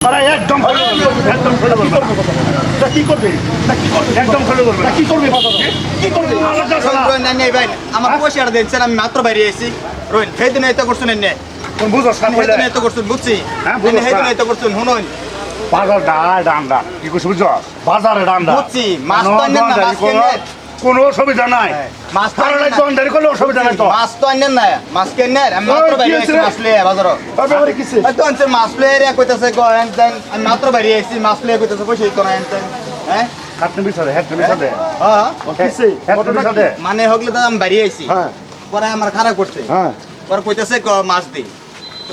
আরে একদম ফলো করবে একদম ফলো করবে তা কি করবে? তা কি করবে? একদম ফলো করবে তা কি করবে কি? করবে? আলাদা সালা। রোহিন নাই নাই ভাই আমার পয়সাটা আমি মাত্র বাইরে এসেছি রোহিন সেই দিন এত করছেন এনে। কোন বুঝছ না সেই দিন এত করছেন বুঝছি। হ্যাঁ, বুঝো, দিন এত করছেন শুনুন। বাজার ডান্ডা। কি কইছ বুঝছ? বাজারে ডান্ডা। বুঝছি, মাছ তো না, মাছ কেনেন। কোনো অসুবিধা নাই। মাছ তো আনেন করলে অসুবিধা নাই তো। মাছ তো আনেন না মাছ কেনেন? আমি মাত্র কি বাইরে রে? মাছ লিয়ে কিছে এই তো আনছে মাছ লিয়ে রে কইতাছে গো এন তেন। আমি মাত্র বাইরে এসেছি মাছ লিয়ে কইতাছে দিত না এন তেন। হ্যাঁ? কাটনে বিছারে হেড বিছারে হ্যাঁ? কিছে হেড বিছারে মানে হগলে তো আমি বাইরে আইছি। হ্যাঁ। পরে আমার খারাপ করছে। হ্যাঁ। পরে কইতাছে গ- মাছ দি। তো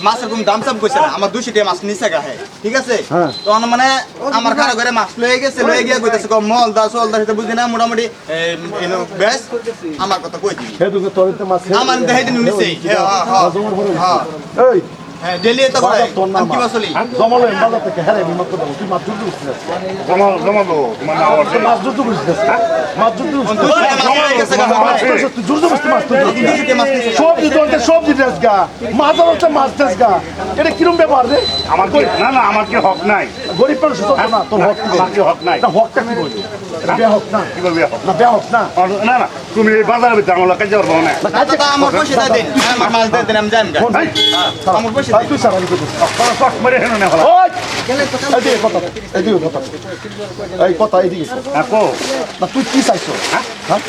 মাছের কোন দাম সাম কইছে না আমার দুশো টাকা মাছ নিচে গাহে ঠিক আছে? তো তখন মানে আমার কারও ঘরে মাছ লয়ে গেছে লয়ে গিয়ে কইতাছে কম মল দা সোল দা সেটা বুঝি না মোটামুটি বেশ আমার কথা কই মাছ আমার দেহে দিন নিচে হ্যাঁ হ্যাঁ এই হ্যাঁ। আমার কি না না আমার কি হক নাই। গরিব মানুষ না তোর হক কি? হক নাই। এটা হকটা কি বলব? এটা বে হক না। কি বলবি হক? না বে হক না। না না তুমি এই বাজারের ভিতরে আমার কাছে যাব না আচ্ছা, তা আমার পয়সা দিন। হ্যাঁ, আমার মাছ দিন আমি যাই। আমার পয়সা তাই তুই সারানি করছিস তোরা শট মেরে হেন না হলা। ওই! এদিকে কথা এদিকে কথা এই কথা এদিকে আকো না তুই কি চাইছো? হ্যাঁ?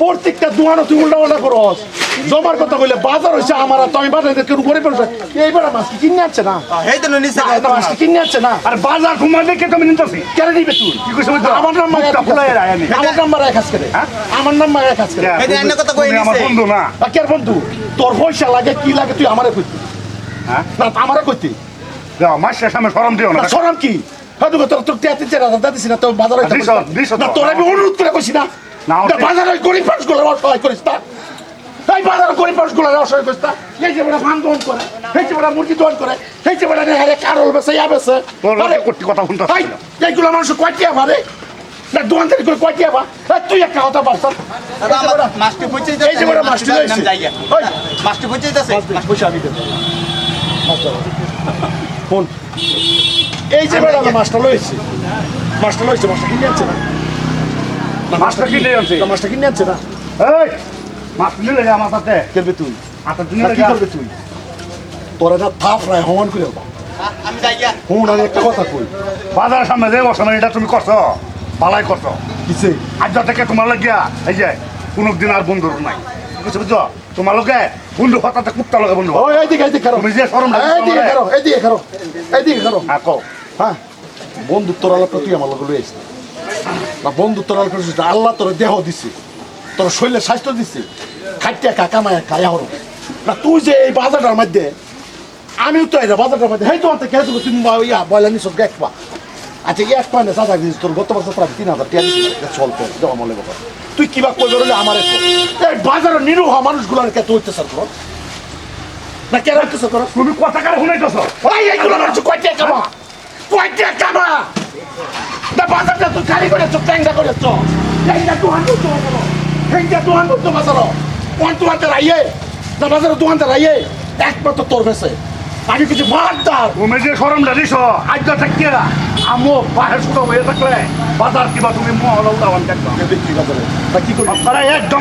প্রত্যেকটা দোকানও তুই উল্টা উল্টা করস। জমার কথা কইলে বাজার হইছে আমার আর তুমি বাজার কেউ করে ফেলছে এইবার মাছ কি কিনে আনছে না? এই তো নিচে না, মাছ কি কিনে আনছে না। আর বাজার তোমার দেখে তুমি নিতেছি? কেন নিবে তুই? কি কইছ আমার নাম্বার মুখটা ফুলাই রায় আমি। আমার নাম্বার এক কাজ করে। হ্যাঁ? আমার নাম্বার এক কাজ করে। এই যে কথা কই তুমি আমার বন্ধু না? আর কের বন্ধু? তোর পয়সা লাগে কি লাগে তুই আমারে কইতি। হ্যাঁ? না আমারে কইতি। যাও মাসের সামনে শরম দিও না। সরম কি? হয়তো তোর তোর তে তিন চার হাজার দিছিস না তো বাজারে দিছ, দিছ না তোর আমি অনুরোধ করে কইছি না। বাজারে গরিব মানুষগুলো অসহায় করিস না এই বাজারে গরিব মানুষগুলো অসহায় করিস না এই যে বড় ধান দোহন করে এই যে বড় মুরগি দোহন করে এই যে বড় নেহারে কারল বেছে ইয়া বেছে কথা শুনতে এই এইগুলো মানুষ কয়টিয়া ভারে না দোকান থেকে করে কয়টিয়া ভা তুই একটা কথা মাছটি পচে যাচ্ছে, এই যে বড়। ওই। মাছটি পচে যাচ্ছে, পয়সা আমি দেবো ফোন এই যে বেড়া মাছটা লইছি। মাছটা লইছে মাছটা কিনে আনছে না না, মাছটা কিনে আনছে? না, মাছটা কিনে আনছে না? এই মাছ নিলে যা আমার সাথে। করবে তুই? আটা না, নিলে কি করবে তুই? তোর একটা থাপ রায় হমান করে। আমি যাই গা। হুন আমি একটা কথা কই। বাজারের সামনে যে বসো এটা তুমি করছ? পালাই করছ? কিসে? আজ থেকে তোমার লাগিয়া এই যে কোনো দিন আর বন্ধু নাই। বুঝছ বুঝছ? তোমার লোকে বন্ধু হঠাৎ কুত্তা লগে বন্ধু ওই এইদিকে এইদিকে খারো। তুমি যে শরম লাগছে এইদিকে। খারো এইদিকে খারো। এইদিকে খারো। হ্যাঁ কও। হ্যাঁ। বন্ধুত্বর আলাপটা তুই আমার লগে লইস না বন্ধুত্বর আলাপ করিস না। আল্লাহ তোর দেহ দিছে তোর শরীরে স্বাস্থ্য দিছে খাইতে কাকা মায়া কায়া হরো না তুই যে এই বাজারটার মধ্যে আমিও তো এটা বাজারটার মধ্যে হেই তোমার থেকে তুমি ইয়া বয়লা নিছ এক পা আচ্ছা এক পা না সাদা দিস তোর গত বছর প্রায় তিন হাজার দিছিস চলতে দেওয়া মলে কথা তুই কিবা কই ধরলে আমার এই বাজারের নিরুহ মানুষগুলার কে তুই অত্যাচার করো না কেন অত্যাচার করো তুমি কথা কারে শুনাইতেছো? ওই এইগুলো মানুষ কয়টা কামা কয়টা কামা বাজারটা তুই খালি করে চো ট্যাংরা করে চো এইটা দোকান করতে বাজারো এইটা দোকান করতে বাজারো কোন তোমার রাইয়ে না বাজারে দোকান রাইয়ে একমাত্র তোর ভেসে আমি কিছু মারদার। তুমি যে শরমটা দিছো আজ থেকে আমো বাহির শুধু হয়ে থাকলে বাজার কিবা তুমি মহল উঠাবান দেখবা বিক্রি বাজারে তা কি করবি? আপনারা একদম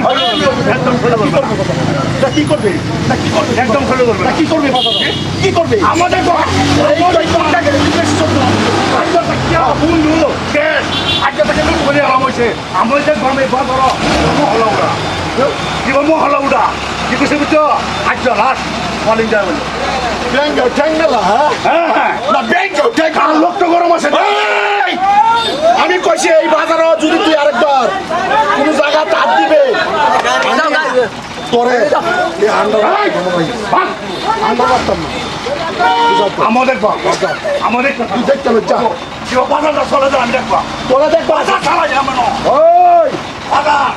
একদম ফলো কি করবে করবি বাজারে? তা কি করবি? তা কি করবি? একদম ফলো করবে তা কি করবি বাজারে? কি করবি? আমাদের তো এই তো এই কোনটাকে বেশি চলতে আজ থেকে বন্ধু কেস আজ থেকে লুট করে আরাম হয়েছে আমরা যে গমে বাজার মহল উড়া কিবা মহল উড়া কি কিছু বুঝছ? আজ লাস্ট কলিং যায় বলে। ব্যাংক ঠ্যাংলা হ্যাঁ? হ্যাঁ হ্যাঁ। না ব্যাংক আর লোক তো গরম আছে। এই! আমি কইছি এই বাজারে যদি তুই আরেকবার কোন জায়গা তাপ দিবে। তোরে এই আন্ডার। আন্ডার পারতাম না। আমাদের বাপ। আমাদের তুই দেখতে হবে যা। কিবা বাজারটা চলে যান দেখবা। তোরা দেখ বাজার চালাই যাবে না ওই বাজার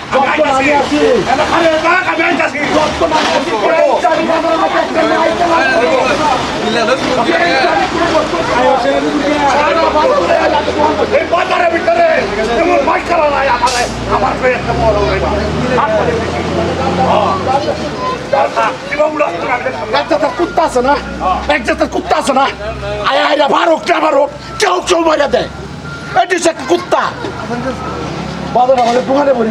কুত্তা আছে না? এক জাতের কুত্তা আছে না? আয়া আয়া ভারক কে ভারক কেউ কেউ মারা দেয়। এটি সে কুত্তা। বাজার আমাদের দোকানে বলি